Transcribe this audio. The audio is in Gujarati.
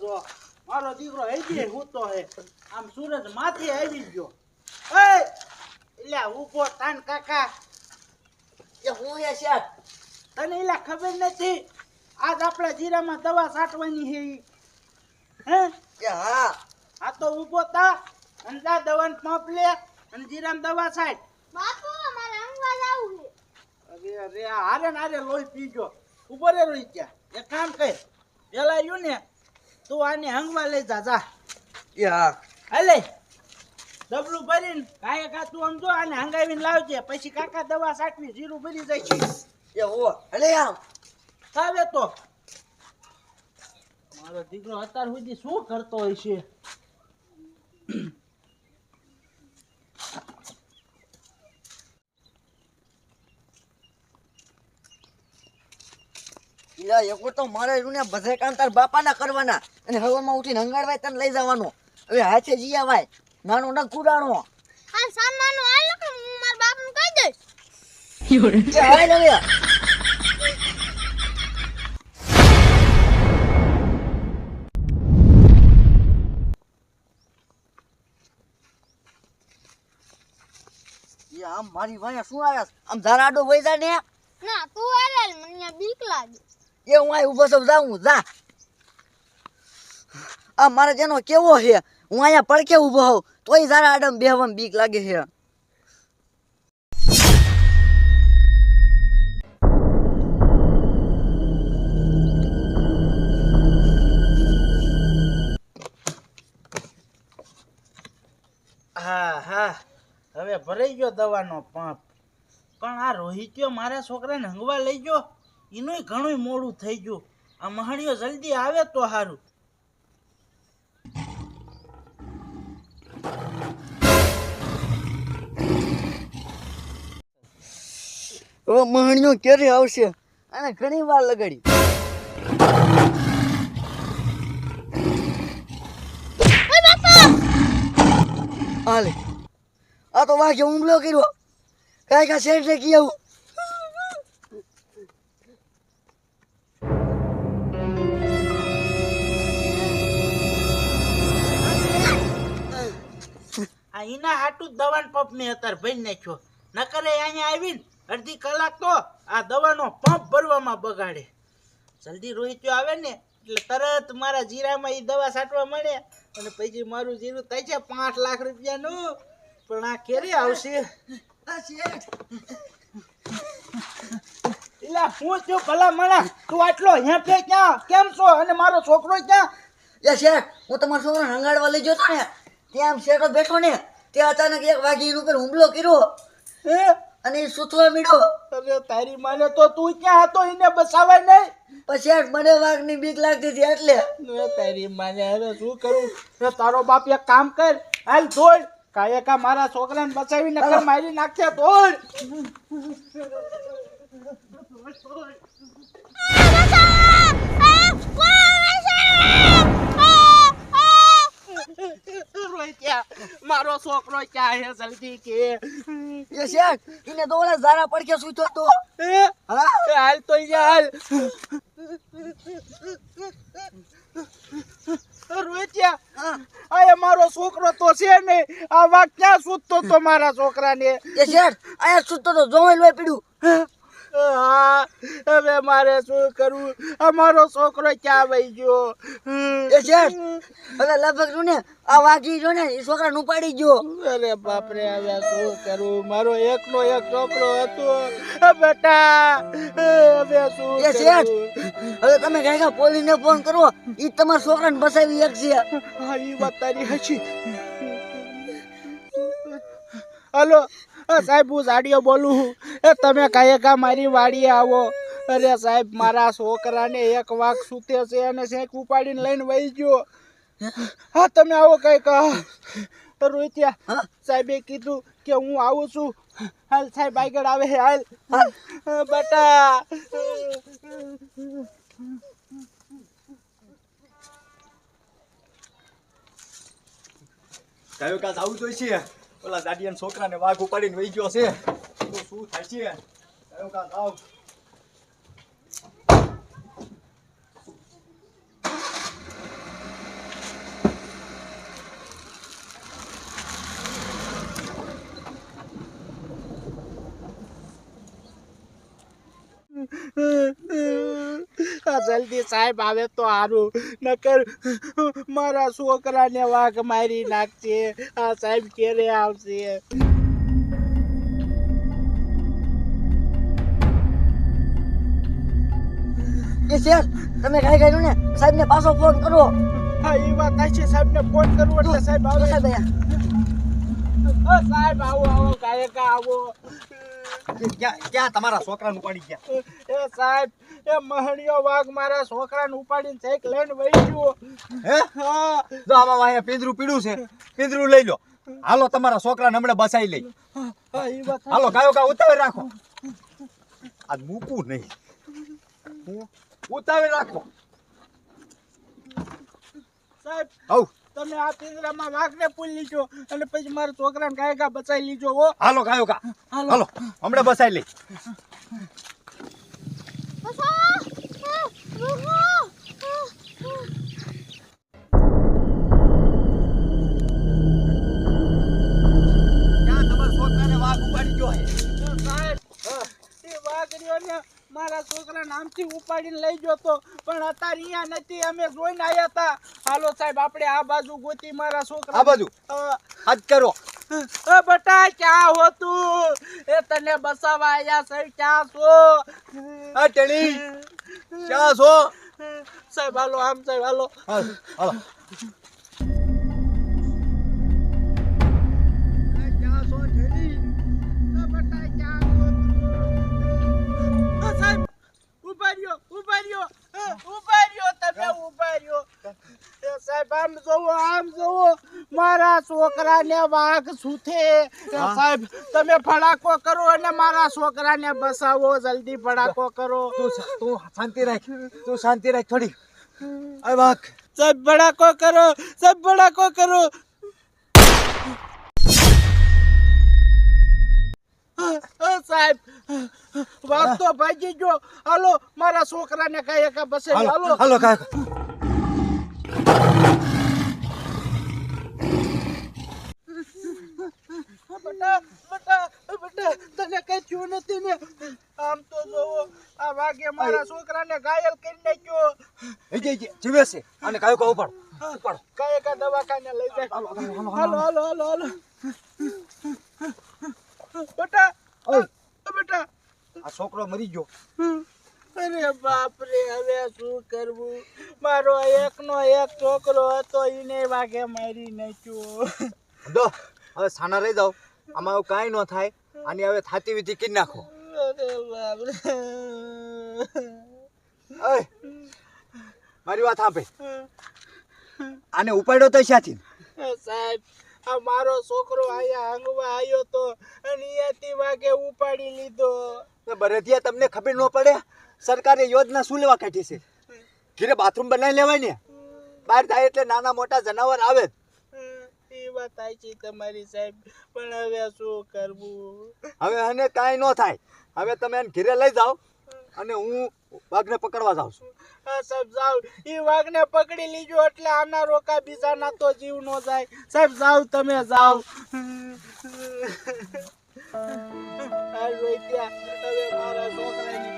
જો મારો દીકરો હજી હૂતો હે આમ સૂરજ માથે આવી ગયો. એ એટલે ઊભો તાન કાકા એ હું એ છે? તને એલા ખબર નથી? આજ આપણા જીરામાં દવા છાંટવાની હે હે? કે હા. આ તો ઊભો તા અને જા દવાનું પંપ લે અને જીરામ દવા સાટ. બાપુ મારે અંગવા જાવું છે. અરે અરે હારે હારે લોહી પીજો. ઊભો રે રોઈ ગયા એક કામ કર પેલા આવ્યું ને તું આને હંગવા લઈ જા જા. હા. હાલે. ડબલું ભરીને કાંઈ કા તું આમ જો આને હંગાવીને લાવજે. પછી કાકા દવા સાટવી જીરું ભરી જાય છે એ હો અલે આમ. આવે તો. મારો દીકરો અત્યાર સુધી શું કરતો હોય છે? ઈલા એકો તો મારે રૂને બધે કામ તાર બાપાના કરવાના. અને હવામાં ઉઠીને હંગાડવાય તને લઈ જવાનો. હવે હાથે જી આવાય નાનો ન કુડાણો આ સામાનો આ લોકો હું મારા બાપને કહી દઈશ. હાલ હવે. આમ મારી વાયા શું આવ્યા આમ ધારાડો વૈદા ને? ના તું હાલ મને બીક લાગે. એ હું અહીં ઊભો છું જા. આ મારે જેનો કેવો છે, હું અહીંયા પડખે ઊભો હોઉં, તોય ધારા આડમ બેહવામાં બીક લાગે છે. હા હા. હવે ભરાઈ ગયો દવાનો પંપ. પણ આ રોહિત્યો મારા છોકરાને હંગવા લઈ ગયો? એનું ઘણું મોડું થઈ ગયું. આ મહાણીઓ જલ્દી આવે તો સારું હવે મહણીઓ ક્યારે આવશે? અને ઘણી વાર લગાડી. હાલે. આ તો વાઘે હુમલો કર્યો. કાંઈ કા શેઠ કી આવું. એના હાટું જ દવાનો પંપ મેં અત્યારે ભરી નાખ્યો. નકરે અહીંયા આવીને અડધી કલાક તો આ દવાનો પંપ ભરવામાં બગાડે. જલ્દી રોહિત્યો આવે ને, એટલે તરત મારા જીરામાં એ દવા છાંટવા મળે અને પછી મારું જીરું થાય છે પાંચ લાખ રૂપિયાનું. પણ આ ક્યારે આવશે. એટલે હું છું ભલા મણા તું આટલો હેપે ક્યાં? કેમ છો? અને મારો છોકરો ક્યાં? એ શેઠ હું તમારો છોકરો રંગાડવા લઈ જતો ને, ત્યાં શેખ બેઠો ને. ત્યાં અચાનક એક વાઘી એની ઉપર હુમલો કર્યો. હે? અને એ સૂતવા મીડ્યો. અરે તારી માને તો તું ક્યાં હતો? એને બસાવે નહીં. પછી મને વાઘની બીક લાગતી હતી એટલે. તારી માને હવે શું કરું? તારો બાપ એક કામ કર. હાલ ધોડ કાયકા મારા છોકરાને બચાવી નકર મારી નાખ્યા દોડ. મારો છોકરો ક્યાં હે જલ્દી કે? એ શેઠ એને તો ઓલા ઝારા પડકે સૂતો તો. હા? હાલ તો અહીંયા હાલ રોહિત્યા આ મારો છોકરો તો છે ને આ વાત ક્યાં સૂતતો તો મારા છોકરાને? એ શેઠ અહીંયા સૂતો તો જોઈ લોહી પીડ્યું હા હવે મારે શું કરવું? અમારો છોકરો ક્યાં વહી ગયો? એ શેઠ હવે લગભગ જો ને આ વાઘી જો ને એ છોકરાને ઉપાડી ગયો. અરે બાપરે હવે શું કરવું મારો એકનો એક છોકરો હતો. બેટા હવે શું એ શેઠ હવે તમે કઈ પોલીસ પોલીસને ફોન કરો ઈ તમારા છોકરાને બસાવી એક છે હા ઈ વાત તારી હચી હલો સાહેબ હું જાડિયો બોલું એ તમે કાંઈ કા મારી વાડીએ આવો. અરે સાહેબ મારા છોકરાને એક વાઘ સૂતે છે અને શેક ઉપાડીને લઈને વહી ગયો. હા તમે આવો કઈ કહો રોહિત્યા હા? સાહેબે કીધું કે હું આવું છું. હાલ સાહેબ આગળ આવે હાલ. બટા. કયો કાચ આવું છે ઓલા દાડિયાના છોકરાને વાઘ ઉપાડીને વહી ગયો છે. તો શું થાય છે કયો કાચ આવ આ જલ્દી સાહેબ આવે તો સારું નકર મારા છોકરાને વાઘ મારી નાખશે આ સાહેબ ક્યારે આવશે. એ શેઠ તમે કાંઈ કર્યું ને? સાહેબને પાછો ફોન કરો હા એ વાત થાય છે. સાહેબને ફોન કરવો એટલે સાહેબ આવે. સાહેબ અહીંયા. સાહેબ આવો આવો ગાયકા આવો. ક્યાં તમારા છોકરાને ઉપાડી ગયા? એ સાહેબ એ મહણીયો વાઘ મારા છોકરાને ઉપાડીને ચેક લઈને વહી ગયો. હે? હા. જો આમાં વાંહે પિંજરું પીડું છે પિંજરું લઈ લો. હાલો તમારા છોકરાને હમણાં બસાઈ લઈ. હાલો ગાયો ગા ઉતાવી રાખો. આ મૂકું નહીં. હું ઉતાવી રાખો. સાહેબ હવ તમે આ પિંજરામાં વાઘને પૂરી લીજો અને પછી મારા છોકરાને ગાયકા બચાવી લીજો હો. હાલો ગાયો ગા હાલો હમણાં બસાઈ લઈ. છોકરા ઉપાડીને લઈ ગયો તો. પણ અત્યારે અહીંયા નથી અમે જોઈને આવ્યા હતા. હાલો સાહેબ આપણે આ બાજુ ગોતી મારા છોકરા આ બાજુ? હાથ કરો. અ બટા ક્યાં હો તું? એ તને બસાવા આયા સાહેબ ક્યાં છો? આ ટેણી ક્યાં છો? સાહેબ હાલો આમ સાહેબ હાલો. હાલો. એ સાહેબ આમ જોવો આમ જોવો. મારા છોકરાને વાઘ સુથે. સાહેબ તમે ફડાકો કરો અને મારા છોકરાને બસાવો. જલ્દી ફડાકો કરો. તું તું શાંતિ રાખ. તું શાંતિ રાખ થોડી. આ વાઘ. સાહેબ ફડાકો કરો. સાહેબ ફડાકો કરો. સાહેબ વાત તો ભાગી ગયો. હાલો મારા છોકરાને કઈ એકા બસે. હાલો હાલો. હાલો કાકા બેટા બટા બટા તને કઈ થયું નથી ને? આમ તો જોવો આ વાઘે મારા છોકરાને ઘાયલ કરી નાખ્યો. એ જે જે જીવે છે. અને કાયો કા ઉપાડ. ઉપાડ. કાય કા દવાખાને લઈ જાય. હાલો હાલો હાલો હાલો. બેટા ઓય. બટા બેટા. આ છોકરો મરી ગયો. અરે બાપ રે હવે શું કરવું? મારો એકનો એક છોકરો હતો એને વાઘે મારી નાખ્યો. દો હવે સાના રહી જાઓ. આમાં એવું કાંઈ ન થાય. આની હવે થાતી વિધિ કરી નાખો. મારી વાત સાંભળ. આને ઉપાડ્યો તો ક્યાંથી સાહેબ આ મારો છોકરો આયા આંગવા આવ્યો તો અને અહીંયાથી વાગે ઉપાડી લીધો. તો બરધિયા તમને ખબર ન પડે? સરકારે યોજના શું લેવા કાઢી છે? ઘીરે બાથરૂમ બનાવી લેવાય ને? બહાર થાય એટલે નાના મોટા જનાવર આવે. જ. થાય છે તમારી સાહેબ. પણ હવે શું કરવું? હવે આને કાંઈ ન થાય. હવે તમે એને ઘેરે લઈ જાઓ અને હું વાઘને પકડવા જાઉં છું. હા સાહેબ જાવ એ વાઘને પકડી લીજો એટલે આના રોકા બીજાના તો જીવ નો જાય. સાહેબ જાવ તમે જાવ આ રોઈત્યા હવે મારા છોકરાની